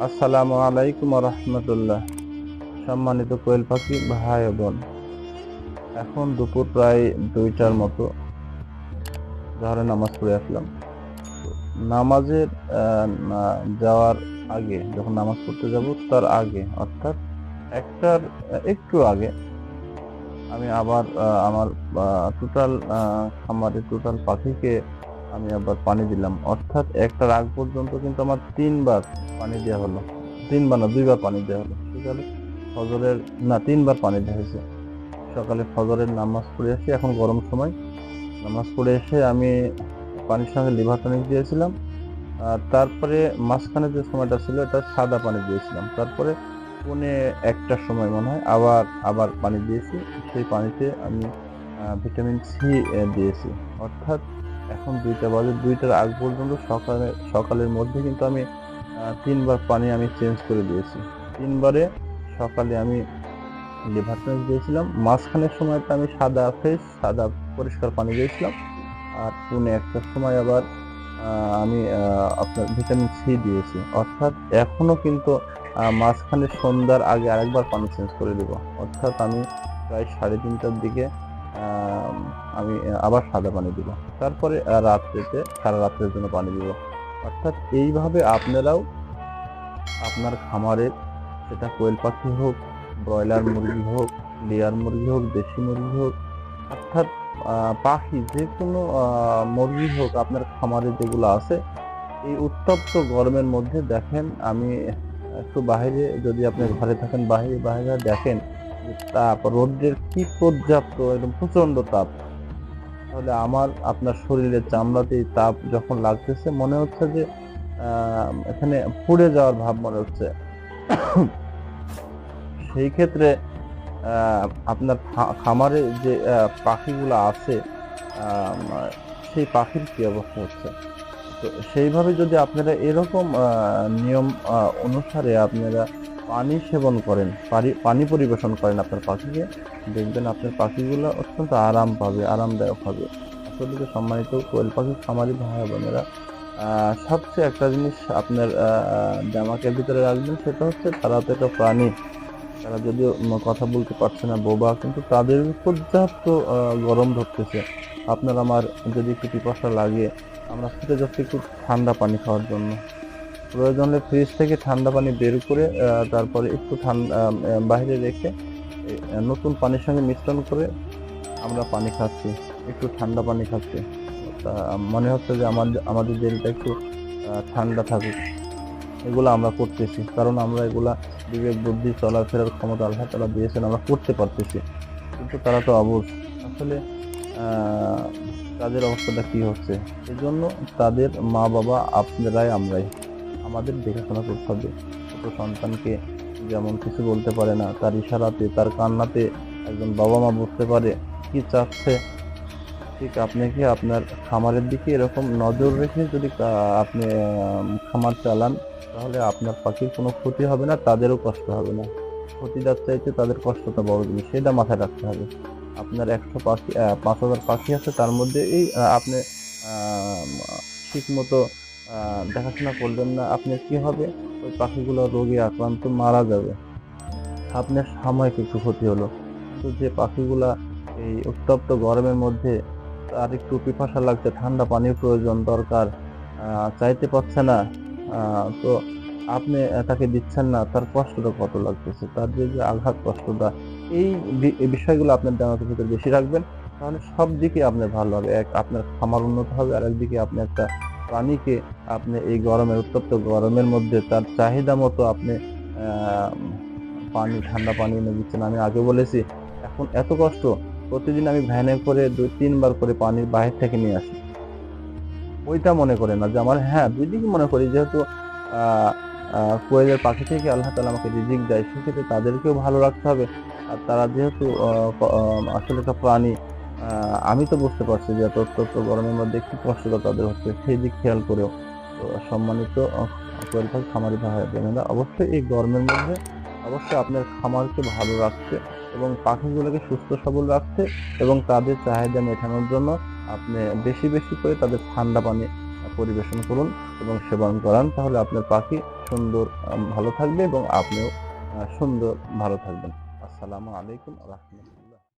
আসসালামু আলাইকুম রহমতুল্লাহ। সম্মানিত কোয়েল পাখি ভাই বোন, এখন দুপুর প্রায় দুইটার মতো। জহরে নামাজ পড়ে আসলাম। নামাজের যাওয়ার আগে, যখন নামাজ পড়তে যাব, তার আগে, অর্থাৎ একটার একটু আগে, আমি আবার আমার টোটাল খামারের টোটাল পাখিকে আমি আবার পানি দিলাম। অর্থাৎ একটার আগ পর্যন্ত কিন্তু আমার তিনবার পানি দেওয়া হলো। তিনবার না, দুইবার পানি দেওয়া হলো। সকালে ফজরের, না, তিনবার পানি দেওয়া হয়েছে। সকালে ফজরের নামাজ পড়ে এসে, এখন গরম সময়। নামাজ পড়ে এসে আমি পানির সঙ্গে লিভার টনিক দিয়েছিলাম। আর তারপরে মাঝখানে যে সময়টা ছিল, এটা সাদা পানি দিয়েছিলাম। তারপরে পৌনে একটার সময় মনে হয় আবার আবার পানি দিয়েছি। সেই পানিতে আমি ভিটামিন সি দিয়েছি। অর্থাৎ এখন দুইটা বাজে, দুইটার আগ পর্যন্ত সকালে, সকালের মধ্যে কিন্তু আমি তিনবার পানি আমি চেঞ্জ করে দিয়েছি। তিনবারে সকালে আমি লিভার টনিক দিয়েছিলাম, মাঝখানের সময়টা আমি সাদা ফ্রেশ সাদা পরিষ্কার পানি দিয়েছিলাম, আর পুনে একটার সময় আবার আমি আপনার ভিটামিন সি দিয়েছি। অর্থাৎ এখনও কিন্তু মাঝখানে সন্ধ্যার আগে আরেকবার পানি চেঞ্জ করে দেব। অর্থাৎ আমি প্রায় সাড়ে তিনটার দিকে আমি আবার সাদা পানি দিব তারপরে রাত্রেতে, সারা রাত্রের জন্য পানি দিব। অর্থাৎ এইভাবে আপনারাও আপনার খামারের সেটা কোয়েল পাখি হোক, ব্রয়লার মুরগি হোক, লেয়ার মুরগি হোক, দেশি মুরগি হোক, অর্থাৎ পাখি যে কোনো মুরগি হোক, আপনার খামারে যেগুলো আছে, এই উত্তপ্ত গরমের মধ্যে দেখেন, আমি একটু বাইরে যদি আপনি ঘরে থাকেন বাইরে বাইরে দেখেন তাপ, রোদ্রের কি পর্যাপ্ত, একদম প্রচণ্ড তাপ? তাহলে আমার, আপনার শরীরের চামড়াতে তাপ যখন লাগতেছে, মনে হচ্ছে যে এখানে পুড়ে যাওয়ার ভাব মনে হচ্ছে। সেই ক্ষেত্রে আপনার খামারে যে পাখিগুলো আছে সেই পাখির কি অবস্থা হচ্ছে? তো সেইভাবে যদি আপনারা এরকম নিয়ম অনুসারে আপনারা পানি সেবন করেন, পানি- পরিবেশন করেন আপনার পাখিকে। দেখবেন আপনার পাখিগুলো অত্যন্ত আরাম পাবে, আরামদায়ক হবে। আসলে যে সম্মানিত কোয়েল পাখি খামারি ভাই বোনেরা সবচেয়ে একটা জিনিস আপনার জামাকের ভিতরে রাখবেন সেটা হচ্ছে তারা তো একটা প্রাণী। তারা যদিও কথা বলতে পারছে না, বোবা, কিন্তু তাদের পর্যাপ্ত গরম ধরতেছে। আপনার আমার যদি একটু পিপাসা লাগে, আমরা ছুটে যাচ্ছি একটু ঠান্ডা পানি খাওয়ার জন্য। প্রয়োজন হলে ফ্রিজ থেকে ঠান্ডা পানি বের করে তারপরে একটু ঠান্ডা বাইরে রেখে নতুন পানির সঙ্গে মিশ্রণ করে আমরা পানি খাচ্ছি, একটু ঠান্ডা পানি খাচ্ছি। তা মনে হচ্ছে যে আমাদের আমাদের দেহটা একটু ঠান্ডা থাকুক। এগুলো আমরা করতেছি, কারণ আমরা এগুলা বিবেক, বুদ্ধি, চলাফেরার ক্ষমতা আল্লাহ তালা দিয়েছেন, আমরা করতে পারতেছি। কিন্তু তারা তো অবুঝ। আসলে তাদের অবস্থাটা কি হচ্ছে? এই জন্য তাদের মা বাবা আপনারাই আমরাই। আমাদের দেখাশোনা করতে হবে ছোট সন্তানকে যেমন কিছু বলতে পারে না, তার ইশারাতে, তার কান্নাতে একজন বাবা মা বুঝতে পারে। কি চাচ্ছে? ঠিক আপনি কি আপনার খামারের দিকে এরকম নজর রেখে যদি আপনি খামার চালান, তাহলে আপনার পাখির কোনো ক্ষতি হবে না, তাদেরও কষ্ট হবে না। ক্ষতিদার চাইতে তাদের কষ্টটা বড় জিনিস, সেটা মাথায় রাখতে হবে। আপনার একশো পাখি পাঁচ হাজার পাখি আছে, তার মধ্যে এই আপনি ঠিক মতো দেখাশোনা করলেন না, আপনার কি হবে? ওই পাখিগুলো রোগে আক্রান্ত, মারা যাবে। আপনার সাময়িক একটু ক্ষতি হলো। তো যে পাখিগুলা এই উত্তপ্ত গরমের মধ্যে তার একটু পিপাসা লাগছে, ঠান্ডা পানির প্রয়োজন দরকার চাইতে পারছে না তো আপনি তাকে দিচ্ছেন না, তার কষ্টটা কত লাগতেছে? তার যে যে আঘাত কষ্টটা, এই এই বিষয়গুলো আপনার জানাতে ভিতরে বেশি রাখবেন, তাহলে সব দিকে আপনার ভালো হবে। এক, আপনার খামার উন্নত হবে আর একদিকে আপনি একটা প্রাণীকে আপনি এই গরমের, উত্তপ্ত গরমের মধ্যে তার চাহিদা মতো আপনি পানি, ঠান্ডা পানি এনে দিচ্ছেন। আমি আগে বলেছি, এখন এত কষ্ট, প্রতিদিন আমি ভ্যানে করে দুই, তিনবার করে পানি বাইরে থেকে নিয়ে আসি। ওইটা মনে করে না যে আমার হ্যাঁ দুই দিকে মনে করি। যেহেতু কোয়েলের পাখি থেকে আল্লাহ তালা আমাকে রিজিক দেয়, সেক্ষেত্রে তাদেরকেও ভালো রাখতে হবে। আর তারা যেহেতু আসলে একটা প্রাণী আমি তো বুঝতে পারছি যে এত অত্যন্ত গরমের মধ্যে একটু কষ্টটা তাদের হচ্ছে সেই দিক খেয়াল করেও সম্মানিত কোয়েল খামারি ভাই অবশ্যই এই গরমের মধ্যে অবশ্যই আপনার খামারকে ভালো রাখতে এবং পাখিগুলোকে সুস্থ, সবল রাখতে এবং তাদের চাহিদা মেটানোর জন্য আপনি বেশি বেশি করে তাদের ঠান্ডা পানি পরিবেশন করুন এবং সেবন করান। তাহলে আপনার পাখি সুন্দর ভালো থাকবে এবং আপনিও সুন্দর, ভালো থাকবেন। আসসালামু আলাইকুম, রহমতুল্লাহ।